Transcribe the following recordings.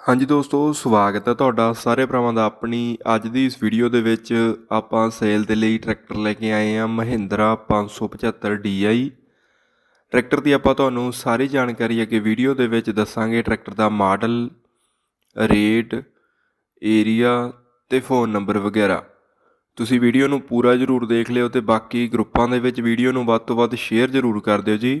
ਹਾਂਜੀ ਦੋਸਤੋ, ਸਵਾਗਤ ਹੈ ਤੁਹਾਡਾ ਸਾਰੇ ਭਰਾਵਾਂ ਦਾ ਆਪਣੀ ਅੱਜ ਦੀ ਇਸ ਵੀਡੀਓ ਦੇ ਵਿੱਚ ਆਪਾਂ ਸੇਲ ਦੇ ਲਈ ਟਰੈਕਟਰ ਲੈ ਕੇ ਆਏ ਹਾਂ ਮਹਿੰਦਰਾ 575 DI ਟਰੈਕਟਰ ਦੀ ਆਪਾਂ ਤੁਹਾਨੂੰ ਸਾਰੀ ਜਾਣਕਾਰੀ ਅੱਗੇ ਵੀਡੀਓ ਦੇ ਵਿੱਚ ਦੱਸਾਂਗੇ। ਟਰੈਕਟਰ ਦਾ ਮਾਡਲ ਰੇਟ ਏਰੀਆ ਤੇ ਫੋਨ ਨੰਬਰ ਵਗੈਰਾ। ਤੁਸੀਂ ਵੀਡੀਓ ਨੂੰ ਪੂਰਾ ਜ਼ਰੂਰ ਦੇਖ ਲਿਓ ਤੇ ਬਾਕੀ ਗਰੁੱਪਾਂ ਦੇ ਵਿੱਚ ਵੀਡੀਓ ਨੂੰ ਵੱਧ ਤੋਂ ਵੱਧ ਸ਼ੇਅਰ ਜ਼ਰੂਰ ਕਰ ਦਿਓ ਜੀ।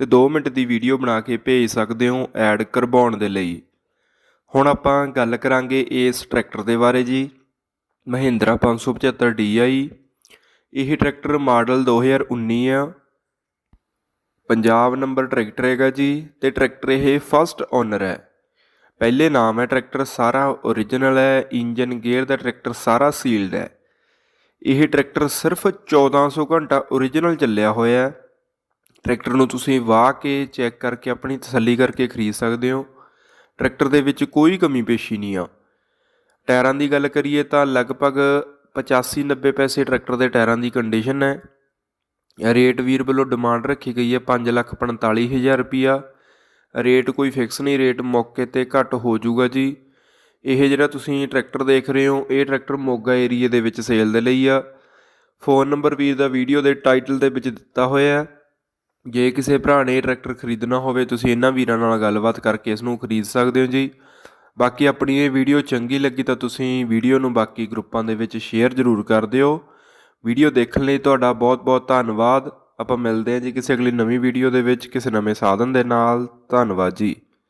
ਤੇ 2 ਮਿੰਟ ਦੀ ਵੀਡੀਓ ਬਣਾ ਕੇ ਭੇਜ ਸਕਦੇ ਹੋ ਐਡ ਕਰਵਾਉਣ ਦੇ ਲਈ। ਹੁਣ ਆਪਾਂ ਗੱਲ ਕਰਾਂਗੇ ਇਸ ਟਰੈਕਟਰ ਦੇ ਬਾਰੇ ਜੀ, ਮਹਿੰਦਰਾ 575 DI ਇਹ ਟਰੈਕਟਰ ਮਾਡਲ 2019 ਆ। ਪੰਜਾਬ ਨੰਬਰ ਟਰੈਕਟਰ ਹੈਗਾ ਜੀ ਤੇ ਟਰੈਕਟਰ ਇਹ ਫਸਟ ਓਨਰ ਹੈ। ਪਹਿਲੇ ਨਾਮ ਹੈ ਟਰੈਕਟਰ ਸਾਰਾ ਓਰੀਜਨਲ ਹੈ ਇੰਜਨ ਗੇਅਰ ਦਾ ਟਰੈਕਟਰ ਸਾਰਾ ਸੀਲਡ ਹੈ। ਇਹ ਟਰੈਕਟਰ ਸਿਰਫ 1400 ਘੰਟਾ ਓਰੀਜਨਲ ਚੱਲਿਆ ਹੋਇਆ ਹੈ। ਟਰੈਕਟਰ ਨੂੰ ਤੁਸੀਂ ਵਾਹ ਕੇ ਚੈੱਕ ਕਰਕੇ ਆਪਣੀ ਤਸੱਲੀ ਕਰਕੇ ਖਰੀਦ ਸਕਦੇ ਹੋ। ਟਰੈਕਟਰ ਦੇ ਵਿੱਚ ਕੋਈ ਕਮੀ ਪੇਸ਼ੀ ਨਹੀਂ ਆ। ਟਾਇਰਾਂ ਦੀ ਗੱਲ ਕਰੀਏ ਤਾਂ ਲਗਭਗ 85 90 ਪੈਸੇ ਟਰੈਕਟਰ ਦੇ ਟਾਇਰਾਂ ਦੀ ਕੰਡੀਸ਼ਨ ਹੈ। ਰੇਟ ਵੀਰ ਵੱਲੋਂ ਡਿਮਾਂਡ ਰੱਖੀ ਗਈ ਹੈ 545000 ਰੁਪਿਆ ਰੇਟ ਕੋਈ ਫਿਕਸ ਨਹੀਂ, ਰੇਟ ਮੌਕੇ ਤੇ ਘੱਟ ਹੋ ਜਾਊਗਾ ਜੀ। ਇਹ ਜਿਹੜਾ ਤੁਸੀਂ ਟਰੈਕਟਰ ਦੇਖ ਰਹੇ ਹੋ, ਇਹ ਟਰੈਕਟਰ ਮੋਗਾ ਏਰੀਏ ਦੇ ਵਿੱਚ ਸੇਲ ਦੇ ਲਈ ਆ। ਫੋਨ ਨੰਬਰ ਵੀਰ ਦਾ ਵੀਡੀਓ ਦੇ ਟਾਈਟਲ ਦੇ ਵਿੱਚ ਦਿੱਤਾ ਹੋਇਆ ਹੈ। ਜੇ ਕਿਸੇ ਭਰਾ ਨੇ ਟਰੈਕਟਰ ਖਰੀਦਣਾ ਹੋਵੇ, ਤੁਸੀਂ ਇਹਨਾਂ ਵੀਰਾਂ ਨਾਲ ਗੱਲਬਾਤ ਕਰਕੇ ਇਸ ਨੂੰ ਖਰੀਦ ਸਕਦੇ ਹੋ ਜੀ। ਬਾਕੀ ਆਪਣੀ ਇਹ ਵੀਡੀਓ ਚੰਗੀ ਲੱਗੀ ਤਾਂ ਤੁਸੀਂ ਵੀਡੀਓ ਨੂੰ ਬਾਕੀ ਗਰੁੱਪਾਂ ਦੇ ਵਿੱਚ ਸ਼ੇਅਰ ਜ਼ਰੂਰ ਕਰ ਦਿਓ। ਵੀਡੀਓ ਦੇਖਣ ਲਈ ਤੁਹਾਡਾ ਬਹੁਤ-ਬਹੁਤ ਧੰਨਵਾਦ। ਆਪਾਂ ਮਿਲਦੇ ਹਾਂ ਜੀ ਕਿਸੇ ਅਗਲੀ ਨਵੀਂ ਵੀਡੀਓ ਦੇ ਵਿੱਚ ਕਿਸੇ ਨਵੇਂ ਸਾਧਨ ਦੇ ਨਾਲ। ਧੰਨਵਾਦ ਜੀ।